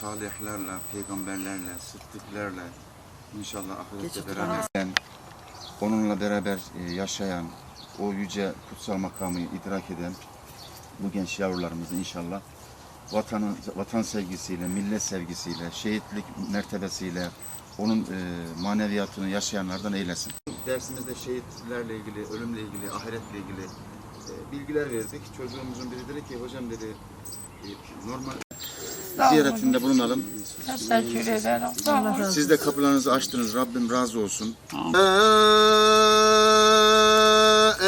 Salihlerle, peygamberlerle, sıddıklarla inşallah ahirette beraber Ben onunla beraber e, yaşayan, o yüce kutsal makamı idrak eden bu genç yavrularımızı inşallah vatanın vatan sevgisiyle, millet sevgisiyle, şehitlik mertebesiyle onun e, maneviyatını yaşayanlardan eylesin. Dersimizde şehitlerle ilgili, ölümle ilgili, ahiretle ilgili e, bilgiler verdik. Çocuğumuzun biri dedi ki hocam dedi normal ziyaretinde bulunalım. Teşekkür ederim. Siz de kapılarınızı açtınız. Rabbim razı olsun.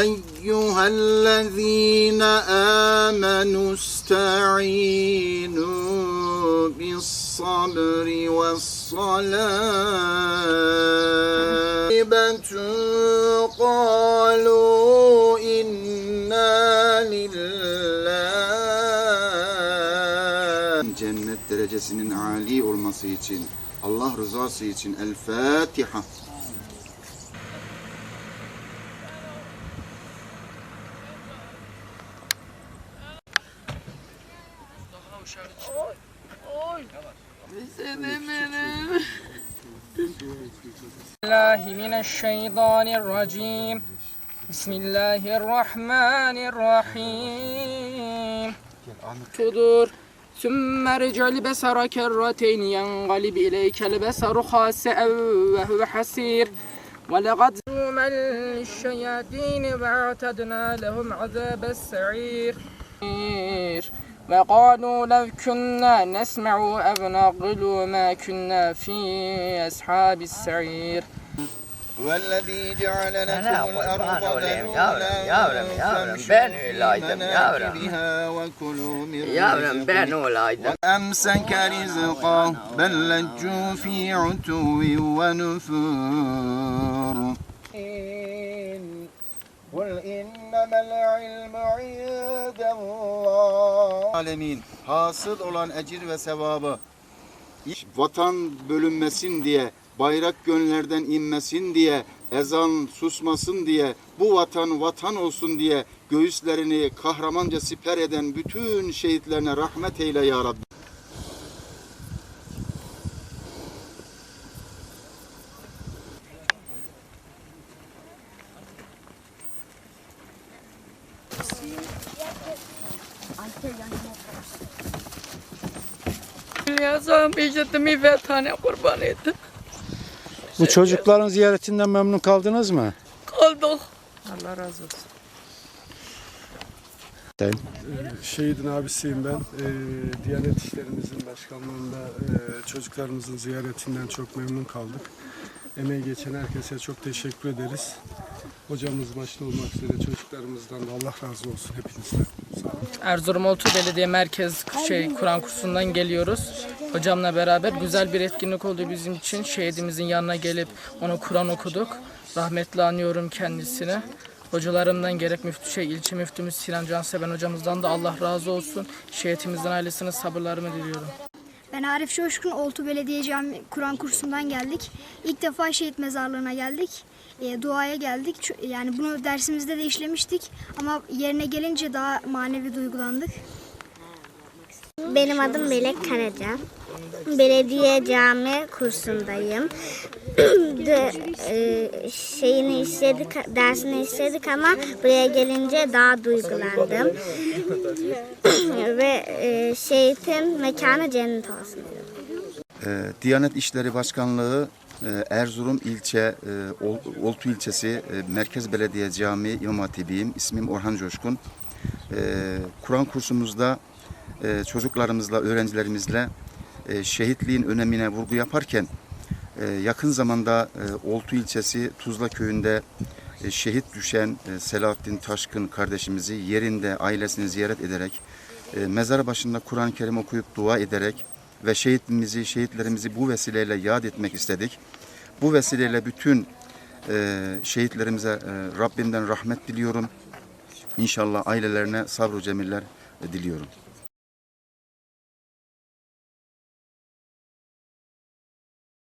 Eyyühellezine amenu ista'inu bis sabri ve salat. cennet derecesinin âli olması için Allah rızası için El Fatiha. الله من الشيطان الرجيم بسم الله الرحمن الرحيم تدور ثم ارجع البصر كرتين ينقلب إليك البصر خاسئا وهو حسير. ولقد زوما للشياطين واعتدنا لهم عذاب السعير. وقالوا لو كنا نسمع أو نعقل ما كنا في أصحاب السعير. والذي جعل لكم Ana, الأرض kurban olayım, ذلولا yavrum, yavrum, yavrum. فامشوا Ben في öyleydim, yavrum. مناكبها وكلوا من Yavrum ben رزقه olaydım. أمسك رزقه بل لجوا في عتو ونفور قل إنما العلم عند الله Alemin hasıl olan ecir ve sevabı vatan bölünmesin diye bayrak gönlerden inmesin diye ezan susmasın diye bu vatan vatan olsun diye göğüslerini kahramanca siper eden bütün şehitlerine rahmet eyle ya Rabbi. Yazan bir ve tane kurban ettim. Bu çocukların ziyaretinden memnun kaldınız mı? Kaldık. Allah razı olsun. Şehidin abisiyim ben. Ee, Diyanet İşlerimizin başkanlığında e, çocuklarımızın ziyaretinden çok memnun kaldık. Emeği geçen herkese çok teşekkür ederiz. Hocamız başta olmak üzere çocuklarımızdan da Allah razı olsun hepinizden. Erzurum Oltu Belediye Merkez şey Kur'an kursundan geliyoruz. Hocamla beraber güzel bir etkinlik oldu bizim için. Şehidimizin yanına gelip ona Kur'an okuduk. Rahmetli anıyorum kendisini. Hocalarımdan gerek müftü şey ilçe müftümüz Sinan Canseven hocamızdan da Allah razı olsun. Şehitimizin ailesine sabırlarımı diliyorum. Ben Arif Coşkun Oltu Belediye Cami Kur'an kursundan geldik. İlk defa şehit mezarlığına geldik. E, duaya geldik. Yani bunu dersimizde de işlemiştik ama yerine gelince daha manevi duygulandık. Benim adım Melek Karaca. Belediye cami kursundayım. De, e, şeyini işledik, dersini işledik ama buraya gelince daha duygulandım. Ve e, şehitin mekanı cennet olsun. Ee, Diyanet İşleri Başkanlığı e, Erzurum ilçe e, Ol- Oltu ilçesi e, Merkez Belediye Camii İmam Hatibiyim. İsmim Orhan Coşkun. Kur'an kursumuzda e, çocuklarımızla, öğrencilerimizle e, şehitliğin önemine vurgu yaparken e, yakın zamanda Oltu ilçesi Tuzla köyünde şehit düşen Selahattin Taşkın kardeşimizi yerinde ailesini ziyaret ederek mezar başında Kur'an-ı Kerim okuyup dua ederek ve şehitimizi, şehitlerimizi bu vesileyle yad etmek istedik. Bu vesileyle bütün şehitlerimize Rabbimden rahmet diliyorum. İnşallah ailelerine sabr cemiller diliyorum.